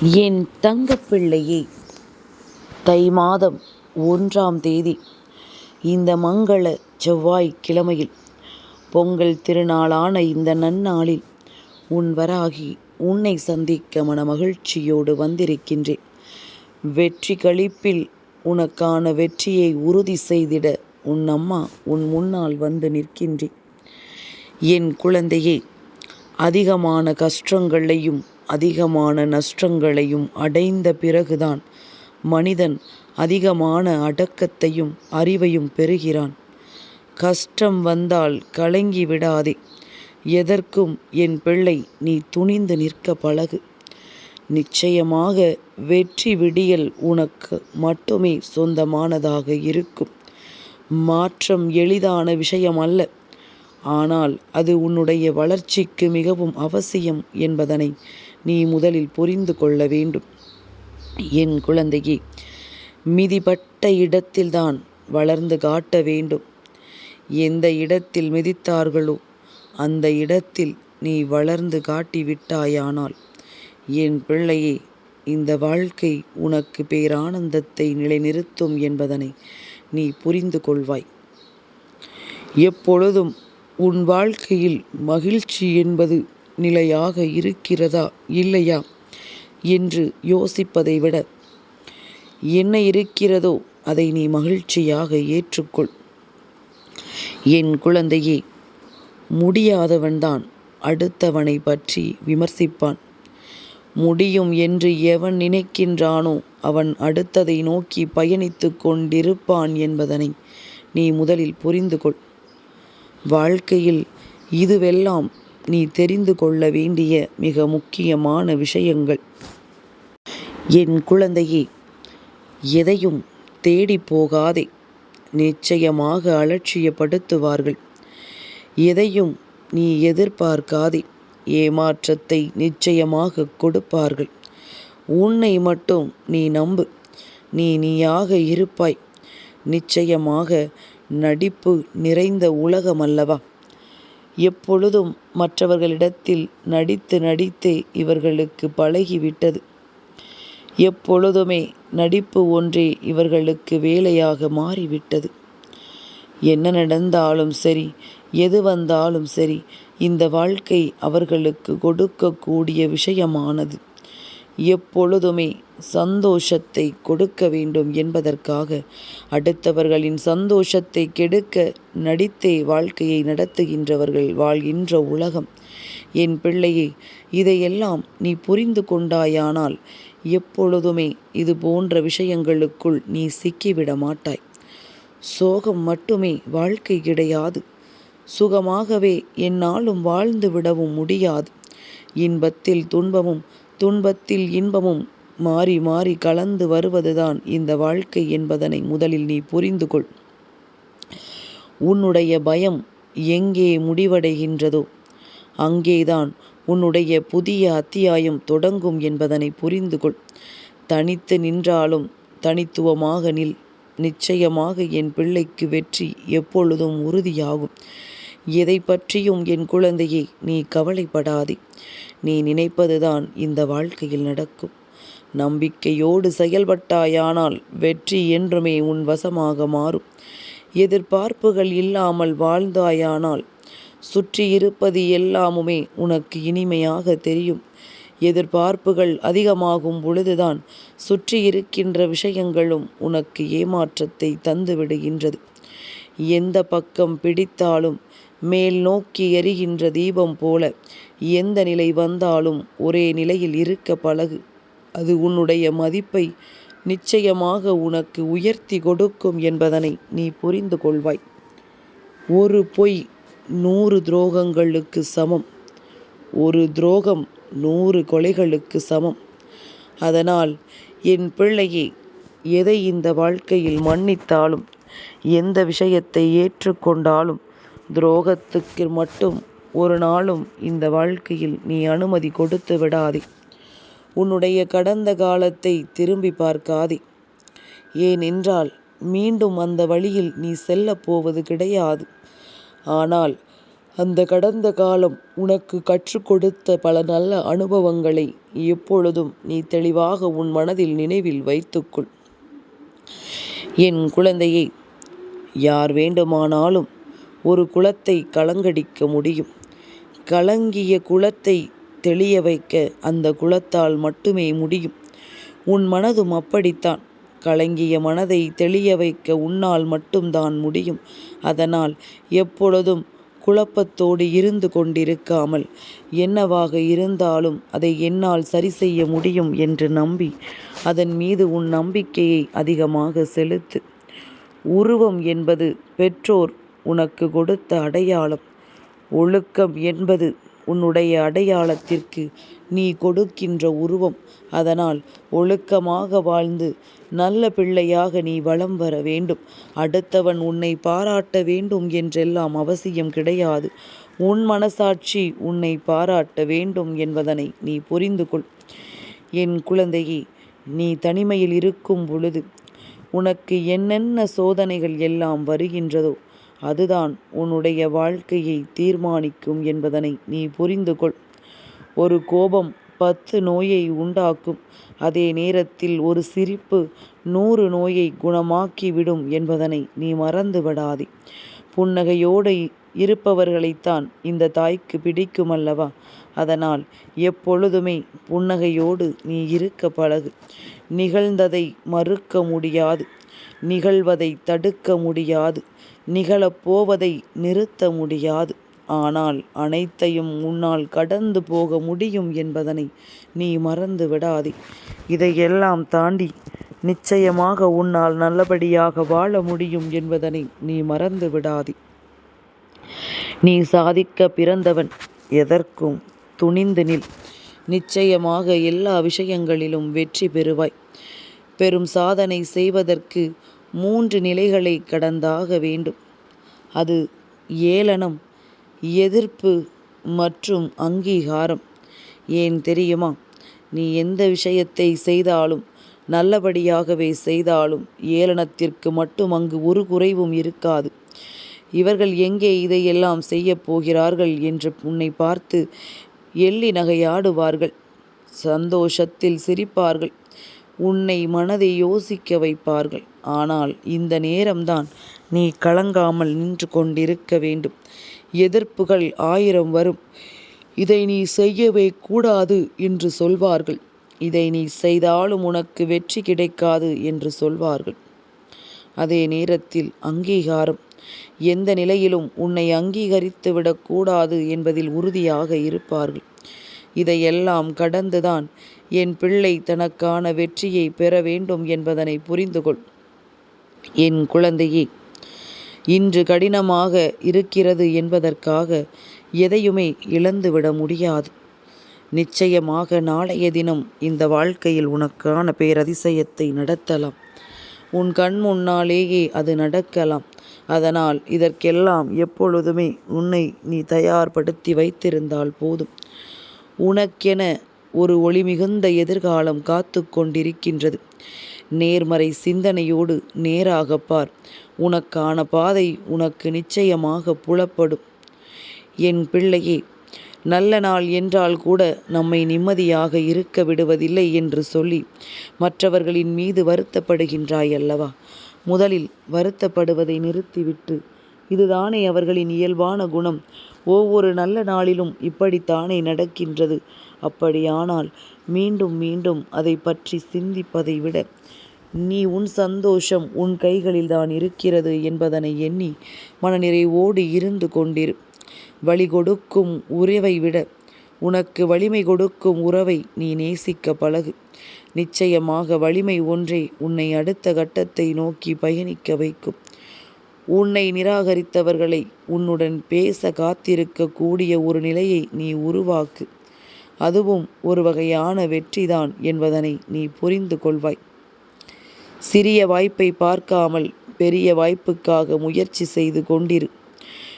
என் தங்கப்பிள்ளையே தை மாதம் ஒன்றாம் தேதி இந்த மங்கள செவ்வாய் கிழமையில் பொங்கல் திருநாளான இந்த நன்னாளில் உன் வராகி உன்னை சந்திக்க மன மகிழ்ச்சியோடு வந்திருக்கின்றேன். வெற்றி கழிப்பில் உனக்கான வெற்றியை உறுதி செய்திட உன் அம்மா உன் முன்னால் வந்து நிற்கின்றேன். என் குழந்தையே அதிகமான கஷ்டங்களையும் அதிகமான நஷ்டங்களையும் அடைந்த பிறகுதான் மனிதன் அதிகமான அடக்கத்தையும் அறிவையும் பெறுகிறான். கஷ்டம் வந்தால் கலங்கி விடாதே. எதற்கும் என் பிள்ளை நீ துணிந்து நிற்க பழகு. நிச்சயமாக வெற்றி விடியல் உனக்கு மட்டுமே சொந்தமானதாக இருக்கும். மாற்றம் எளிதான விஷயம் அல்ல ஆனால் அது உன்னுடைய வளர்ச்சிக்கு மிகவும் அவசியம் என்பதனை நீ முதலில் புரிந்து கொள்ள வேண்டும். என் குழந்தையே மிதிப்பட்ட இடத்தில்தான் வளர்ந்து காட்ட வேண்டும். எந்த இடத்தில் மிதித்தார்களோ அந்த இடத்தில் நீ வளர்ந்து காட்டிவிட்டாயானால் என் பிள்ளையே இந்த வாழ்க்கை உனக்கு பேரானந்தத்தை நிலைநிறுத்தும் என்பதனை நீ புரிந்து கொள்வாய். எப்பொழுதும் உன் வாழ்க்கையில் மகிழ்ச்சி என்பது நிலையாக இருக்கிறதா இல்லையா என்று யோசிப்பதை விட என்ன இருக்கிறதோ அதை நீ மகிழ்ச்சியாக ஏற்றுக்கொள். என் குழந்தையே முடியாதவன்தான் அடுத்தவனை பற்றி விமர்சிப்பான். முடியும் என்று எவன் நினைக்கின்றானோ அவன் அடுத்ததை நோக்கி பயணித்து கொண்டிருப்பான் என்பதனை நீ முதலில் புரிந்து கொள் வாழ்க்கையில் இதுவெல்லாம் நீ தெரிந்து கொள்ள வேண்டிய மிக முக்கியமான விஷயங்கள். என் குழந்தையே எதையும் தேடி போகாதே. நிச்சயமாக அலட்சியப்படுத்துவார்கள். எதையும் நீ எதிர்பார்க்காதே. ஏமாற்றத்தை நிச்சயமாக கொடுப்பார்கள். உன்னை மட்டும் நீ நம்பு. நீ நீயாக இருப்பாய். நிச்சயமாக நடிப்பு நிறைந்த உலகம் அல்லவா எப்பொழுதும் மற்றவர்களிடத்தில் நடித்து நடித்தே இவர்களுக்கு பழகிவிட்டது. எப்பொழுதுமே நடிப்பு ஒன்றே இவர்களுக்கு வேலையாக மாறிவிட்டது. என்ன நடந்தாலும் சரி எது வந்தாலும் சரி இந்த வாழ்க்கை அவர்களுக்கு கொடுக்கக்கூடிய விஷயமானது. எப்பொழுதுமே சந்தோஷத்தை கொடுக்க வேண்டும் என்பதற்காக அடுத்தவர்களின் சந்தோஷத்தை கெடுக்க நடித்தே வாழ்க்கையை நடத்துகின்றவர்கள் வாழ்கின்ற உலகம். என் பிள்ளையே இதையெல்லாம் நீ புரிந்து கொண்டாயானால் எப்பொழுதுமே இது போன்ற விஷயங்களுக்குள் நீ சிக்கிவிட மாட்டாய். சோகம் மட்டுமே வாழ்க்கை கிடையாது. சுகமாகவே என்னாலும் வாழ்ந்து விடவும் முடியாது. இன்பத்தில் துன்பமும் துன்பத்தில் இன்பமும் மாறி மாறி கலந்து வருவதுதான் இந்த வாழ்க்கை என்பதனை முதலில் நீ புரிந்து கொள் உன்னுடைய பயம் எங்கே முடிவடைகின்றதோ அங்கேதான் உன்னுடைய புதிய அத்தியாயம் தொடங்கும் என்பதனை புரிந்து கொள் தனித்து நின்றாலும் தனித்துவமாக நில் நிச்சயமாக என் பிள்ளைக்கு வெற்றி எப்பொழுதும் உறுதியாகும். எதை பற்றியும் என் குழந்தையை நீ கவலைப்படாதே. நீ நினைப்பதுதான் இந்த வாழ்க்கையில் நடக்கும். நம்பிக்கையோடு செயல்பட்டாயானால் வெற்றி என்றுமே உன் வசமாக மாறும். எதிர்பார்ப்புகள் இல்லாமல் வாழ்ந்தாயானால் சுற்றி இருப்பது எல்லாமுமே உனக்கு இனிமையாக தெரியும். எதிர்பார்ப்புகள் அதிகமாகும் பொழுதுதான் சுற்றி இருக்கின்ற விஷயங்களும் உனக்கு ஏமாற்றத்தை தந்து விடுகின்றது. எந்த பக்கம் பிடித்தாலும் மேல் நோக்கி எரிகின்ற தீபம் போல எந்த நிலை வந்தாலும் ஒரே நிலையில் இருக்க பழகு. அது உன்னுடைய மதிப்பை நிச்சயமாக உனக்கு உயர்த்தி கொடுக்கும் என்பதனை நீ புரிந்து கொள்வாய். ஒரு பொய் நூறு துரோகங்களுக்கு சமம். ஒரு துரோகம் நூறு கொலைகளுக்கு சமம். அதனால் என் பிள்ளையை எதை இந்த வாழ்க்கையில் மன்னித்தாலும் எந்த விஷயத்தை ஏற்றுக்கொண்டாலும் துரோகத்துக்கு மட்டும் ஒரு நாளும் இந்த வாழ்க்கையில் நீ அனுமதி கொடுத்து விடாதே. உன்னுடைய கடந்த காலத்தை திரும்பி பார்க்காதே. ஏனென்றால் மீண்டும் அந்த வழியில் நீ செல்லப் போவது கிடையாது. ஆனால் அந்த கடந்த காலம் உனக்கு கற்றுக் கொடுத்த பல நல்ல அனுபவங்களை எப்பொழுதும் நீ தெளிவாக உன் மனதில் நினைவில் வைத்துக்கொள். என் குழந்தையை யார் வேண்டுமானாலும் ஒரு குலத்தை கலங்கடிக்க முடியும். கலங்கிய குலத்தை தெளிய வைக்க அந்த குலத்தால் மட்டுமே முடியும். உன் மனதும் அப்படித்தான். கலங்கிய மனதை தெளிய வைக்க உன்னால் மட்டும்தான் முடியும். அதனால் எப்பொழுதும் குழப்பத்தோடு இருந்து கொண்டிருக்காமல் என்னவாக இருந்தாலும் அதை என்னால் சரி செய்ய முடியும் என்று நம்பி அதன் மீது உன் நம்பிக்கையை அதிகமாக செலுத்து. உருவம் என்பது பெற்றோர் உனக்கு கொடுத்த அடையாளம். ஒழுக்கம் என்பது உன்னுடைய அடையாளத்திற்கு நீ கொடுக்கின்ற உருவம். அதனால் ஒழுக்கமாக வாழ்ந்து நல்ல பிள்ளையாக நீ வளம் வர வேண்டும். அடுத்தவன் உன்னை பாராட்ட வேண்டும் என்றெல்லாம் அவசியம் கிடையாது. உன் மனசாட்சி உன்னை பாராட்ட வேண்டும் என்பதனை நீ புரிந்து கொள். என் குழந்தையே நீ தனிமையில் இருக்கும் பொழுது உனக்கு என்னென்ன சோதனைகள் எல்லாம் வருகின்றதோ அதுதான் உன்னுடைய வாழ்க்கையை தீர்மானிக்கும் என்பதனை நீ புரிந்து கொள் ஒரு கோபம் பத்து நோயை உண்டாக்கும். அதே நேரத்தில் ஒரு சிரிப்பு நூறு நோயை குணமாக்கிவிடும் என்பதனை நீ மறந்து விடாதே புன்னகையோடு இருப்பவர்களைத்தான் இந்த தாய்க்கு பிடிக்கும் அல்லவா அதனால் எப்பொழுதுமே புன்னகையோடு நீ இருக்க பழகு. நிகழ்ந்ததை மறுக்க முடியாது. நிகழ்வதை தடுக்க முடியாது. நிகழப்போவதை நிறுத்த முடியாது. ஆனால் அனைத்தையும் உன்னால் கடந்து போக முடியும் என்பதனை நீ மறந்து விடாதே. இதையெல்லாம் தாண்டி நிச்சயமாக உன்னால் நல்லபடியாக வாழ முடியும் என்பதனை நீ மறந்து விடாதே. நீ சாதிக்க பிறந்தவன் எதற்கும் துணிந்து நில். நிச்சயமாக எல்லா விஷயங்களிலும் வெற்றி பெறுவாய். பெரும் சாதனை செய்வதற்கு மூன்று நிலைகளை கடந்தாக வேண்டும். அது ஏளனம் எதிர்ப்பு மற்றும் அங்கீகாரம். ஏன் தெரியுமா? நீ எந்த விஷயத்தை செய்தாலும் நல்லபடியாகவே செய்தாலும் ஏளனத்திற்கு மட்டும் அங்கு ஒரு குறைவும் இருக்காது. இவர்கள் எங்கே இதையெல்லாம் செய்யப் போகிறார்கள் என்று உன்னை பார்த்து எள்ளி நகையாடுவார்கள். சந்தோஷத்தில் சிரிப்பார்கள். உன்னை மனதை யோசிக்க வைப்பார்கள். ஆனால் இந்த நேரம்தான் நீ கலங்காமல் நின்று கொண்டிருக்க வேண்டும். எதிர்ப்புகள் ஆயிரம் வரும். இதை நீ செய்யவே கூடாது என்று சொல்வார்கள். இதை நீ செய்தாலும் உனக்கு வெற்றி கிடைக்காது என்று சொல்வார்கள். அதே நேரத்தில் அங்கீகாரம். எந்த நிலையிலும் உன்னை அங்கீகரித்து விடக்கூடாது என்பதில் உறுதியாக இருப்பார்கள். இதையெல்லாம் கடந்துதான் என் பிள்ளை தனக்கான வெற்றியை பெற வேண்டும் என்பதனை புரிந்து கொள் என் குழந்தையே இன்று கடினமாக இருக்கிறது என்பதற்காக எதையுமே இழந்துவிட முடியாது. நிச்சயமாக நாளைய தினம் இந்த வாழ்க்கையில் உனக்கான பேரதிசயத்தை நடத்தலாம். உன் கண் முன்னாலேயே அது நடக்கலாம். அதனால் இதற்கெல்லாம் எப்பொழுதுமே உன்னை நீ தயார்படுத்தி வைத்திருந்தால் போதும். உனக்கென ஒரு ஒளி மிகுந்த எதிர்காலம் காத்து கொண்டிருக்கின்றது. நேர்மறை சிந்தனையோடு நேராக பார். உனக்கான பாதை உனக்கு நிச்சயமாக புலப்படும். என் பிள்ளையே நல்ல நாள் என்றால் கூட நம்மை நிம்மதியாக இருக்க விடுவதில்லை என்று சொல்லி மற்றவர்களின் மீது வருத்தப்படுகின்றாய் அல்லவா? முதலில் வருத்தப்படுவதை நிறுத்திவிட்டு இதுதானே அவர்களின் இயல்பான குணம்? ஒவ்வொரு நல்ல நாளிலும் இப்படித்தானே நடக்கின்றது. அப்படியானால் மீண்டும் மீண்டும் அதை பற்றி சிந்திப்பதை விட நீ உன் சந்தோஷம் உன் கைகளில் தான் இருக்கிறது என்பதனை எண்ணி மனநிறைவோடு இருந்து கொண்டிரு. வழி கொடுக்கும் உறவை விட உனக்கு வலிமை கொடுக்கும் உறவை நீ நேசிக்க பழகு. நிச்சயமாக வலிமை ஒன்றே உன்னை அடுத்த கட்டத்தை நோக்கி பயணிக்க வைக்கும். உன்னை நிராகரித்தவர்களை உன்னுடன் பேச காத்திருக்கக்கூடிய ஒரு நிலையை நீ உருவாக்கு. அதுவும் ஒரு வகையான வெற்றிதான் என்பதனை நீ புரிந்து கொள்வாய். சிறிய வாய்ப்பை பார்க்காமல் பெரிய வாய்ப்புக்காக முயற்சி செய்து கொண்டிரு.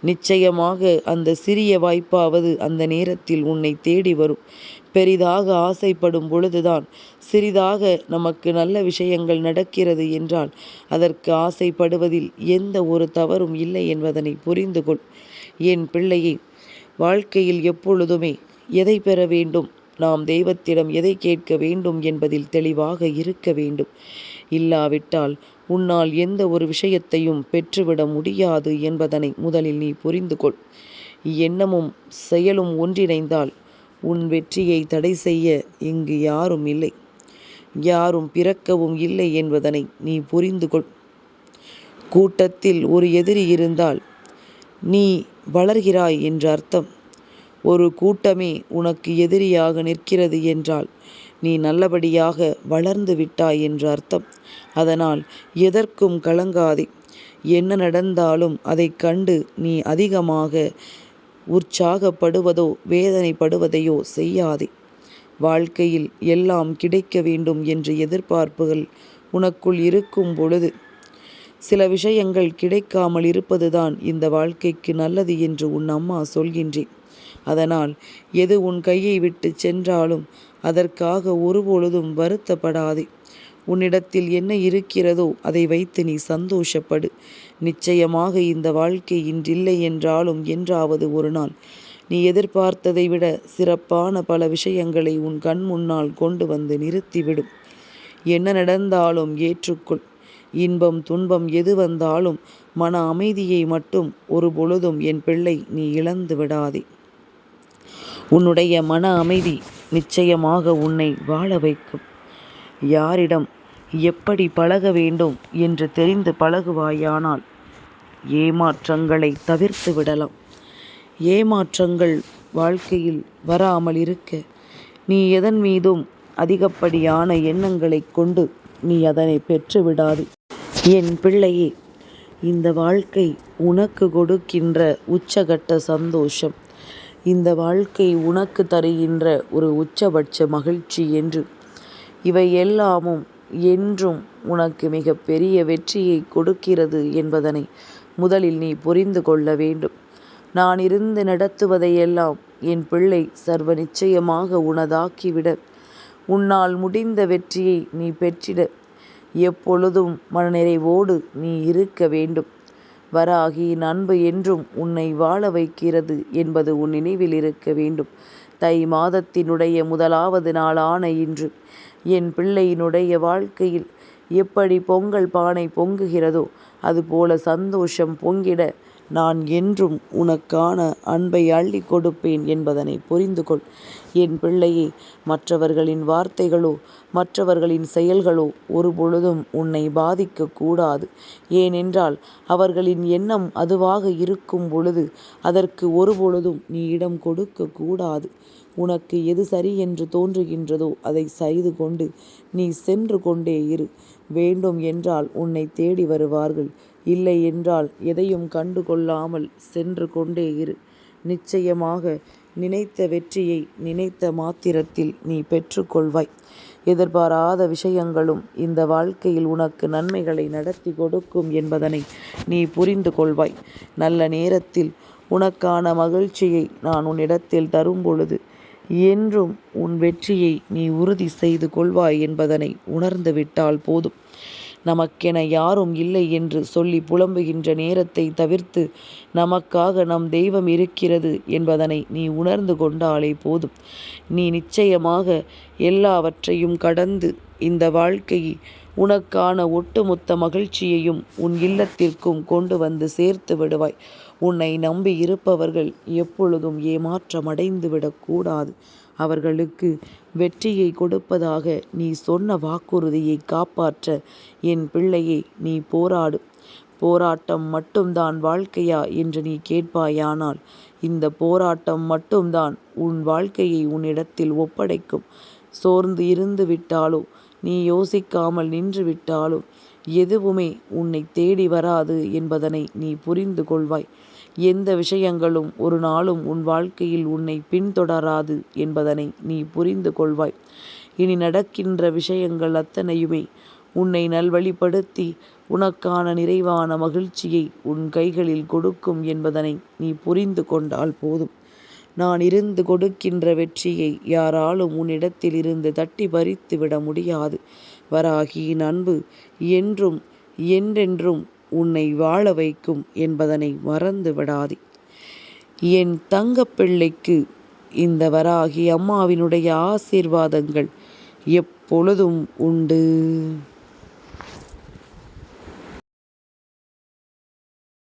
நிச்சயமாக அந்த சிறிய வாய்ப்பாவது அந்த நேரத்தில் உன்னை தேடி வரும். பெரிதாக ஆசைப்படும் பொழுதுதான் சிறிதாக நமக்கு நல்ல விஷயங்கள் நடக்கிறது என்றால் அதற்கு ஆசைப்படுவதில் எந்த ஒரு தவறும் இல்லை என்பதனை புரிந்து கொள் என் பிள்ளையை வாழ்க்கையில் எப்பொழுதுமே எதை பெற வேண்டும்? நாம் தெய்வத்திடம் எதை கேட்க வேண்டும் என்பதில் தெளிவாக இருக்க வேண்டும். இல்லாவிட்டால் உன்னால் எந்த ஒரு விஷயத்தையும் பெற்றுவிட முடியாது என்பதனை முதலில் நீ புரிந்து கொள் எண்ணமும் செயலும் ஒன்றிணைந்தால் உன் வெற்றியை தடை செய்ய இங்கு யாரும் இல்லை. யாரும் பிறக்கவும் இல்லை என்பதனை நீ புரிந்து கொள். கூட்டத்தில் ஒரு எதிரி இருந்தால் நீ வளர்கிறாய் என்று அர்த்தம். ஒரு கூட்டமே உனக்கு எதிரியாக நிற்கிறது என்றால் நீ நல்லபடியாக வளர்ந்து விட்டாய் என்று அர்த்தம். அதனால் எதற்கும் கலங்காதே. என்ன நடந்தாலும் அதை கண்டு நீ அதிகமாக உற்சாகப்படுவதோ வேதனைப்படுவதையோ செய்யாதே. வாழ்க்கையில் எல்லாம் கிடைக்க வேண்டும் என்ற எதிர்பார்ப்புகள் உனக்குள் இருக்கும் பொழுது சில விஷயங்கள் கிடைக்காமல் இருப்பதுதான் இந்த வாழ்க்கைக்கு நல்லது என்று உன் அம்மா சொல்கின்றேன் அதனால் எது உன் கையை விட்டு சென்றாலும் அதற்காக ஒருபொழுதும் வருத்தப்படாதே. உன்னிடத்தில் என்ன இருக்கிறதோ அதை வைத்து நீ சந்தோஷப்படு. நிச்சயமாக இந்த வாழ்க்கை இன்றில்லை என்றாலும் என்றாவது ஒரு நாள் நீ எதிர்பார்த்ததை விட சிறப்பான பல விஷயங்களை உன் கண் முன்னால் கொண்டு வந்து நிறுத்திவிடும். என்ன நடந்தாலும் ஏற்றுக்கொள். இன்பம் துன்பம் எது வந்தாலும் மன அமைதியை மட்டும் ஒரு பொழுதும் என் பிள்ளை நீ இழந்து விடாதே. உன்னுடைய மன அமைதி நிச்சயமாக உன்னை வாழ வைக்கும். யாரிடம் எப்படி பழக வேண்டும் என்று தெரிந்து பழகுவாயானால் ஏமாற்றங்களை தவிர்த்து விடலாம். ஏமாற்றங்கள் வாழ்க்கையில் வராமல் இருக்க நீ எதன் மீதும் அதிகப்படியான எண்ணங்களை கொண்டு நீ அதனை பெற்றுவிடாது என் பிள்ளையே இந்த வாழ்க்கை உனக்கு கொடுக்கின்ற உச்சகட்ட சந்தோஷம். இந்த வாழ்க்கை உனக்கு தருகின்ற ஒரு உச்சபட்ச மகிழ்ச்சி என்று. இவை எல்லாமும் என்றும் உனக்கு மிக பெரிய வெற்றியை கொடுக்கிறது என்பதனை முதலில் நீ புரிந்து கொள்ள வேண்டும். நான் இருந்து நடத்துவதையெல்லாம் என் பிள்ளை சர்வ நிச்சயமாக உனதாக்கிவிட. உன்னால் முடிந்த வெற்றியை நீ பெற்றிட. எப்பொழுதும் மனநிறைவோடு நீ இருக்க வேண்டும். வராகியின் அன்பு என்றும் உன்னை வாழ வைக்கிறது என்பது உன் நினைவில் இருக்க வேண்டும். தை மாதத்தினுடைய முதலாவது நாளான இன்று என் பிள்ளையினுடைய வாழ்க்கையில் எப்படி பொங்கல் பானை பொங்குகிறதோ அதுபோல சந்தோஷம் பொங்கிட நான் என்றும் உனக்கான அன்பை அள்ளி கொடுப்பேன் என்பதனை புரிந்து கொள் என் பிள்ளையே மற்றவர்களின் வார்த்தைகளோ மற்றவர்களின் செயல்களோ ஒரு பொழுதும் உன்னை பாதிக்கக்கூடாது ஏனென்றால் அவர்களின் எண்ணம் அதுவாக இருக்கும் பொழுது அதற்கு ஒரு பொழுதும் நீ இடம் கொடுக்க கூடாது. உனக்கு எது சரி என்று தோன்றுகின்றதோ அதை செய்து கொண்டு நீ சென்று கொண்டே இரு. வேண்டும் என்றால் உன்னை தேடி வருவார்கள். இல்லை என்றால் எதையும் கண்டு கொள்ளாமல் சென்று கொண்டே இரு. நிச்சயமாக நினைத்த வெற்றியை நினைத்த மாத்திரத்தில் நீ பெற்றுக்கொள்வாய் எதிர்பாராத விஷயங்களும் இந்த வாழ்க்கையில் உனக்கு நன்மைகளை நடத்தி கொடுக்கும் என்பதனை நீ புரிந்து கொள்வாய். நல்ல நேரத்தில் உனக்கான மகிழ்ச்சியை நான் உன்னிடத்தில் தரும் பொழுது என்றும் உன் வெற்றியை நீ உறுதி செய்து கொள்வாய் என்பதனை உணர்ந்து விட்டால் போதும். நமக்கென யாரும் இல்லை என்று சொல்லி புலம்புகின்ற நேரத்தை தவிர்த்து நமக்காக நம் தெய்வம் இருக்கிறது என்பதனை நீ உணர்ந்து கொண்டாலே போதும். நீ நிச்சயமாக எல்லாவற்றையும் கடந்து இந்த வாழ்க்கையை உனக்கான ஒட்டுமொத்த மகிழ்ச்சியையும் உன் இல்லத்திற்கும் கொண்டு வந்து சேர்த்து விடுவாய். உன்னை நம்பி இருப்பவர்கள் எப்பொழுதும் ஏமாற்றமடைந்து விடக்கூடாது அவர்களுக்கு வெற்றியை கொடுப்பதாக நீ சொன்ன வாக்குறுதியை காப்பாற்ற என் பிள்ளையை நீ போராடு. போராட்டம் மட்டும்தான் வாழ்க்கையா என்று நீ கேட்பாயானால் இந்த போராட்டம் மட்டும்தான் உன் வாழ்க்கையை உன்னிடத்தில் ஒப்படைக்கும். சோர்ந்து இருந்து விட்டாலோ நீ யோசிக்காமல் நின்று விட்டாலோ எதுவுமே உன்னை தேடி வராது என்பதனை நீ புரிந்து கொள்வாய். எந்த விஷயங்களும் ஒரு நாளும் உன் வாழ்க்கையில் உன்னை பின்தொடராது என்பதனை நீ புரிந்து கொள்வாய். இனி நடக்கின்ற விஷயங்கள் அத்தனையுமே உன்னை நல்வழிப்படுத்தி உனக்கான நிறைவான மகிழ்ச்சியை உன் கைகளில் கொடுக்கும் என்பதனை நீ புரிந்து கொண்டால் போதும். நான் இருந்து கொடுக்கின்ற வெற்றியை யாராலும் உன்னிடத்தில் இருந்து தட்டி பறித்து விட முடியாது. வராகியின் அன்பு என்றும் என்றென்றும் உன்னை வாழ வைக்கும் என்பதனை மறந்து விடாதே. என் தங்கப்பிள்ளைக்கு இந்த வராகி அம்மாவினுடைய ஆசீர்வாதங்கள் எப்பொழுதும் உண்டு.